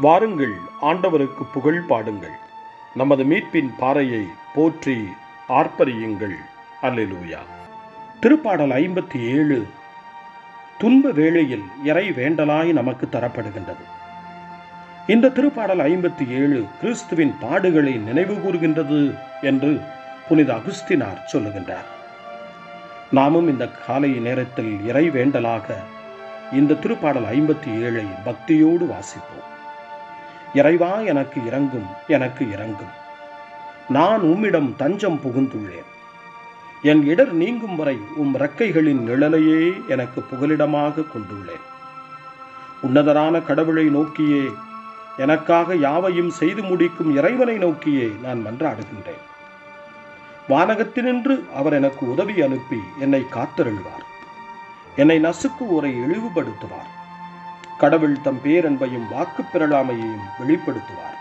வாருங்கள் ஆண்டவருக்கு புகழ் பாடுங்கள். நமது மீட்பின் பாறையை போற்றி ஆர்ப்பரியுங்கள். அல்லேலூயா. திருப்பாடல் ஐம்பத்தி ஏழு துன்ப வேளையில் இறை வேண்டலாய் நமக்கு தரப்படுகின்றது. இந்த திருப்பாடல் ஐம்பத்தி ஏழு கிறிஸ்துவின் பாடுகளை நினைவு கூறுகின்றது என்று புனித அகுஸ்தினார் சொல்லுகின்றார். நாமும் இந்த காலை நேரத்தில் இறை வேண்டலாக இந்த திருப்பாடல் ஐம்பத்தி ஏழை பக்தியோடு வாசிப்போம். இறைவா எனக்கு இறங்கும் எனக்கு இறங்கும். நான் உம்மிடம் தஞ்சம் புகுந்துள்ளேன். என் இடர் நீங்கும் வரை உம் ரெக்கைகளின் நிழலையே எனக்கு புகலிடமாக கொண்டுள்ளேன். உன்னதரான கடவுளை நோக்கியே எனக்காக யாவையும் செய்து முடிக்கும் இறைவனை நோக்கியே நான் மன்றாடுகின்றேன். வானகத்தினின்று அவர் எனக்கு உதவி அனுப்பி என்னை காத்தருள்வார். என்னை நசுக்கு உரை இழிவுபடுத்துவார். கடவுள் தம் பேரன்பையும் வாக்கு பெறலாமையையும் வெளிப்படுத்துவார்.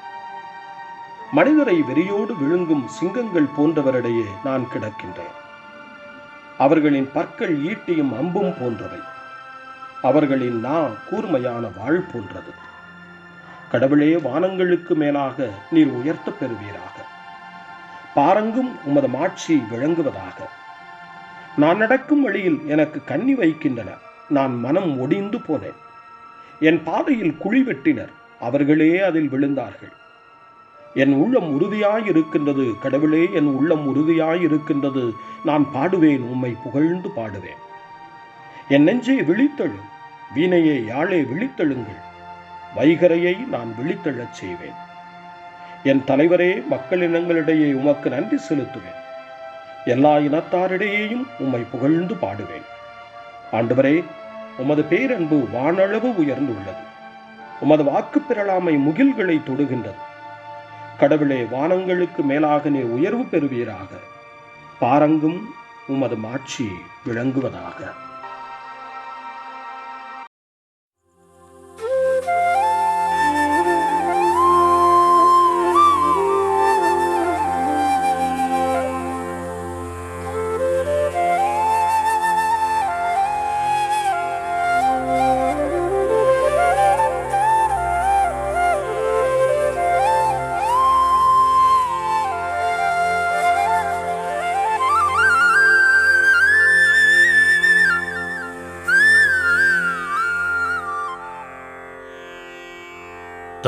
மனிதரை வெறியோடு விழுங்கும் சிங்கங்கள் போன்றவரிடையே நான் கிடக்கின்றேன். அவர்களின் பற்கள் ஈட்டியும் அம்பும் போன்றவை. அவர்களின் நான் கூர்மையான வாழ் போன்றது. கடவுளே வானங்களுக்கு மேலாக நீர் உயர்த்தப் பெறுவீராக. பாரங்கும் உமது மாட்சி விளங்குவதாக. நான் நடக்கும் வழியில் எனக்கு கண்ணி வைக்கின்றன. நான் மனம் ஒடிந்து போனேன். என் பாதையில் குழி வெட்டினர். அவர்களே அதில் விழுந்தார்கள். என் உள்ளம் உறுதியாயிருக்கின்றது. கடவுளே என் உள்ளம் உறுதியாயிருக்கின்றது. நான் பாடுவேன் உம்மை புகழ்ந்து பாடுவேன். என் நெஞ்சே விழித்தெழு வீணையே யாழே விழித்தெழுங்கள். வைகரையை நான் விழித்தெழச் செய்வேன். என் தலைவரே மக்கள் இனங்களிடையே உமக்கு நன்றி செலுத்துவேன். எல்லா இனத்தாரிடையேயும் உம்மை புகழ்ந்து பாடுவேன். ஆண்டவரே உமது பேரன்பு வானளவு உயர்ந்துள்ளது. உமது வாக்கு பெறலாமை முகில்களை தொடுகின்றது. கடவுளே வானங்களுக்கு மேலாக நீர் உயர்வு பெறுவீராக. பாரங்கும் உமது மாட்சி விளங்குவதாக.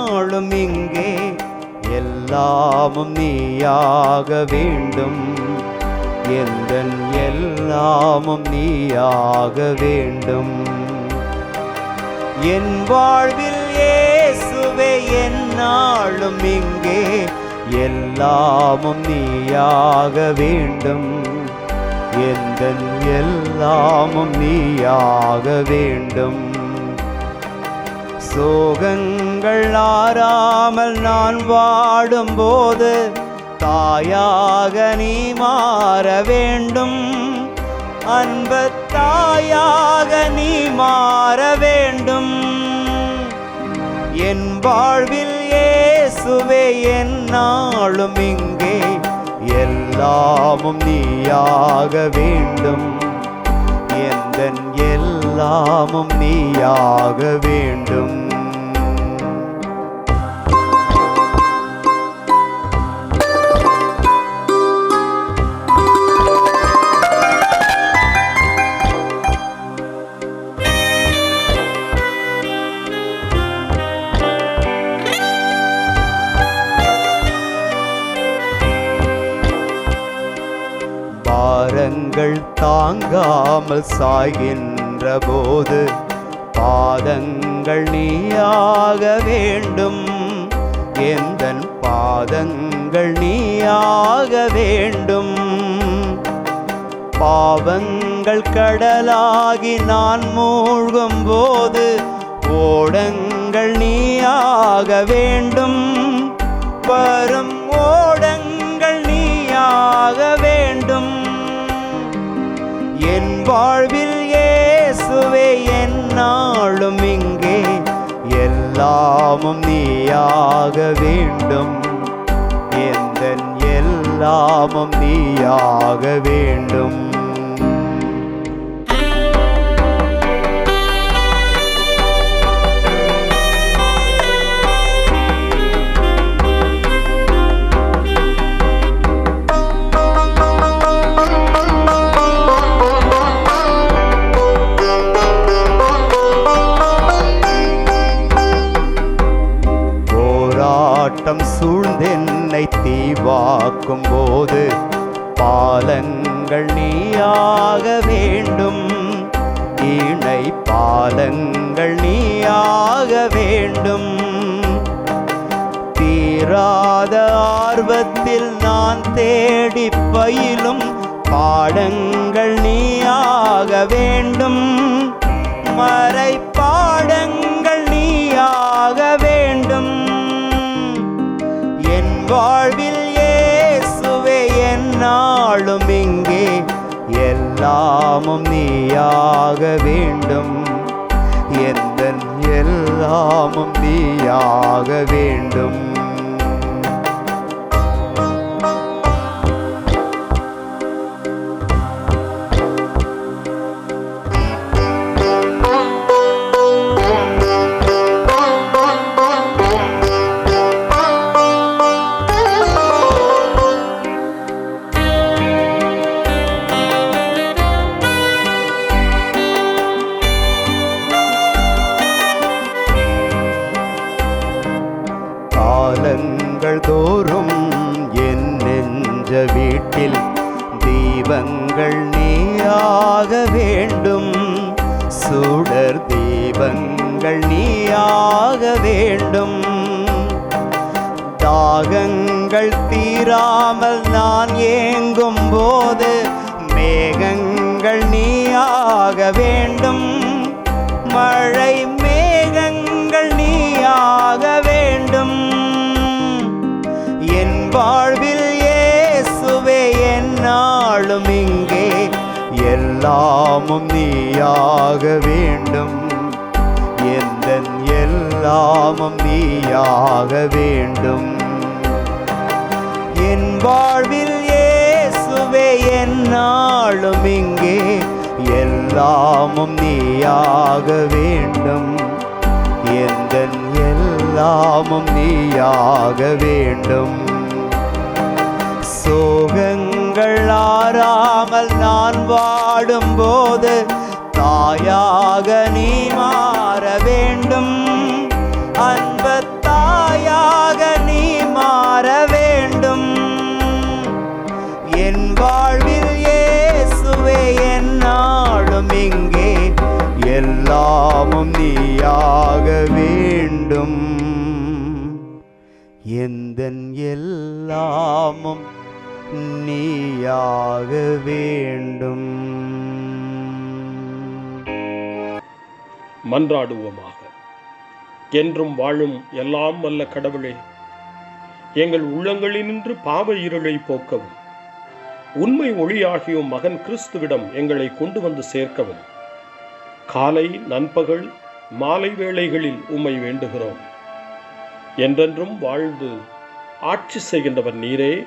நாளும் இங்கே எல்லாமும் நீயாக வேண்டும். எந்தன் எல்லாமும் நீயாக வேண்டும். என் வாழ்வில் இயேசுவே என்னாலும் இங்கே எல்லாமும் நீயாக வேண்டும். எந்தன் எல்லாமும் நீயாக வேண்டும். சோகங்கள் ஆறாமல் நான் வாடும்போது தாயாக நீ மாற வேண்டும். அன்பு தாயாக நீ மாற வேண்டும். என் வாழ்வில் இயேசுவே என்னாலும் இங்கே. எல்லாமும் நீயாக வேண்டும். எந்தன் எல்லாமும் நீயாக வேண்டும். தாங்காமல் சாய்கின்ற போது பாதங்கள் நீயாக வேண்டும். எந்தன் பாதங்கள் நீயாக வேண்டும். பாவங்கள் கடலாகி நான் மூழ்கும் போது ஓடங்கள் நீயாக வேண்டும். வரும் ஓடங்கள் நீயாக வேண்டும் என் வாழ்வில் இயேசுவே என்னாலும் இங்கே. எல்லாமும் நீயாக வேண்டும். எந்த எல்லாமும் நீயாக வேண்டும். தீவாக்கும் போது பாலங்கள் நீயாக வேண்டும். இணை பாலங்கள் நீயாக வேண்டும். தீராத ஆர்வத்தில் நான் தேடி பயிலும் பாடங்கள் நீயாக வேண்டும். மறை பாடங்கள் நீயாக வேண்டும். என் வாழ்வில் என்னாலும் இங்கே எல்லாமும் நீயாக வேண்டும். எந்த எல்லாமும் நீயாக வேண்டும். வாழ்வில் இயேசுவே என்னாலும் இங்கே எல்லாமும் நீயாக வேண்டும். எந்த எல்லாமும் நீயாக வேண்டும். என் வாழ்வில் இயேசுவே என்னாலும் இங்கே எல்லாமும் நீயாக வேண்டும். எந்த எல்லாமும் நீயாக வேண்டும். கண்கள் ஆறாமல் நான் வாடும்போது தாயாக நீ மாற வேண்டும். அன்ப தாயாக நீ மாற வேண்டும். என் வாழ்வில் இயேசுவே என்னாலும் இங்கே. எல்லாமும் நீயாக வேண்டும். எந்தன் எல்லாமும் நீயாக வேண்டும். மன்றாடுவோமாக. என்றும் வாழும் எல்லாம் வல்ல கடவுளே எங்கள் உள்ளங்களினின்று பாவ இருளை போக்கவும் உண்மை ஒளியாகியும் மகன் கிறிஸ்துவிடம் எங்களை கொண்டு வந்து சேர்க்கவும். காலை நண்பகல் மாலை வேளைகளில் உம்மை வேண்டுகிறோம். என்றென்றும் வாழ்ந்து ஆட்சி செய்கின்றவர் நீரே.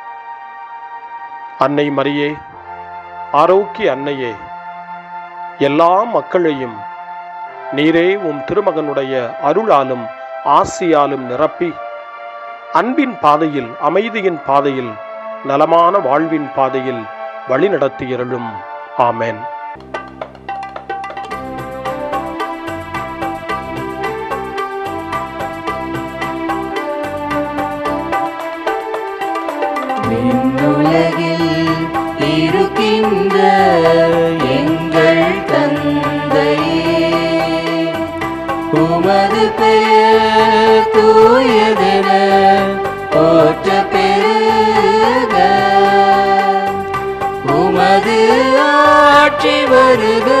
அன்னை மரியே ஆரோக்கிய அன்னையே எல்லா மக்களையும் நீரே உம் திருமகனுடைய அருளாலும் ஆசியாலும் நிரப்பி அன்பின் பாதையில் அமைதியின் பாதையில் நலமான வாழ்வின் பாதையில் வழிநடத்தியிருளும் ஆமேன். எங்கள் தந்தை உமது பெயர் தூயதென போற்ற பெருக. உமது ஆட்சி வருக.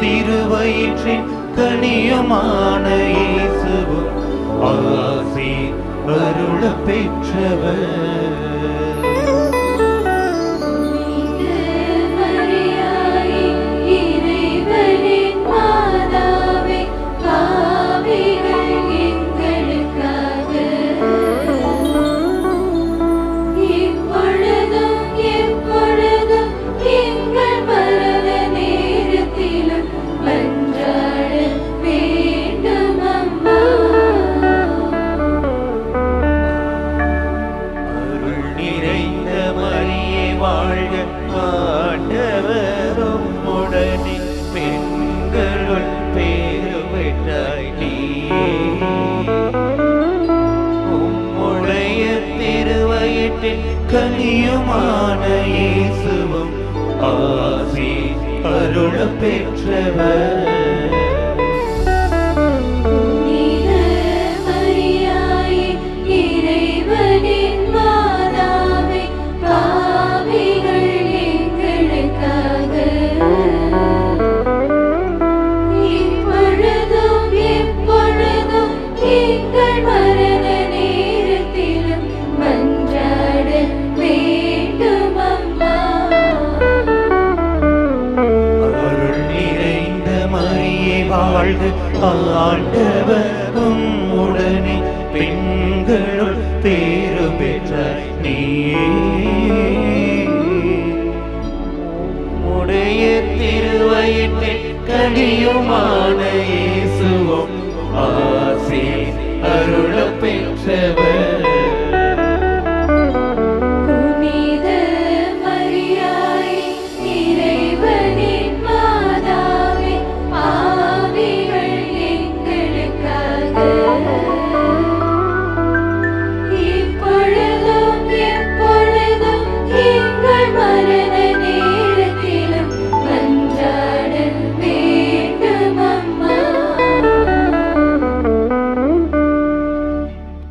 திருவயிற்றின் கனியுமான இயேசுவும் ஆசி அருள பெற்றவர். அன்பின் கனியுமான இயேசுவும் ஆசி அருள பெற்றவர். அருள் பேரு பெற்ற நீ திருவயிற்றில் கனியுமான